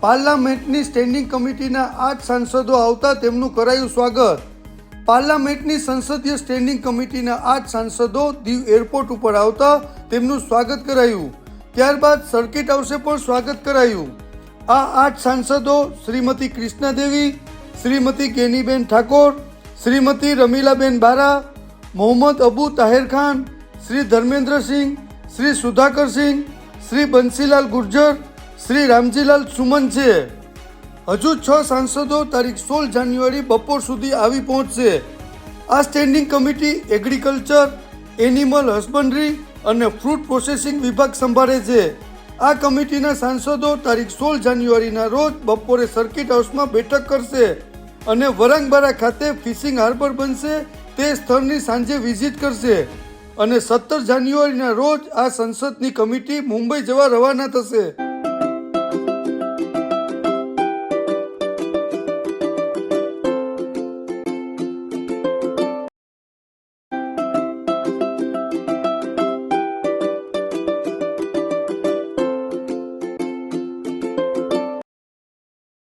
પાર્લામેન્ટની standing કમિટીના આઠ સાંસદો આવતા તેમનું કરાયું સ્વાગત. પાર્લામેન્ટની સંસદીય સ્ટેન્ડિંગ કમિટીના આઠ સાંસદો દીવ એરપોર્ટ ઉપર આવતા તેમનું સ્વાગત કરાયું. ત્યારબાદ સર્કિટ હાઉસે પણ સ્વાગત કરાયું. આ આઠ સાંસદો શ્રીમતી કૃષ્ણાદેવી, શ્રીમતી કેનીબેન ઠાકોર, શ્રીમતી રમીલાબેન બારા, મોહમ્મદ અબુ તાહેર ખાન, શ્રી ધર્મેન્દ્રસિંહ, શ્રી સુધાકરસિંહ, શ્રી બંસીલાલ ગુર્જર શ્રી રામજીલાલ સુમન છે. હજુ છ સાંસદો તારીખ સોળ જાન્યુઆરી બપોર સુધી આવી પહોંચશે. આ standing committee agriculture animal husbandry અને ફ્રૂટ પ્રોસેસિંગ વિભાગ સંભાળે છે. આ કમિટીના સાંસદો તારીખ સોળ જાન્યુઆરીના રોજ બપોરે સર્કિટ હાઉસમાં બેઠક કરશે અને વરાંગબારા ખાતે ફિશિંગ હાર્બર બનશે. તે સ્થળની સાંજે વિઝિટ કરશે અને સત્તર જાન્યુઆરીના રોજ આ સંસદની કમિટી મુંબઈ જવા રવાના થશે.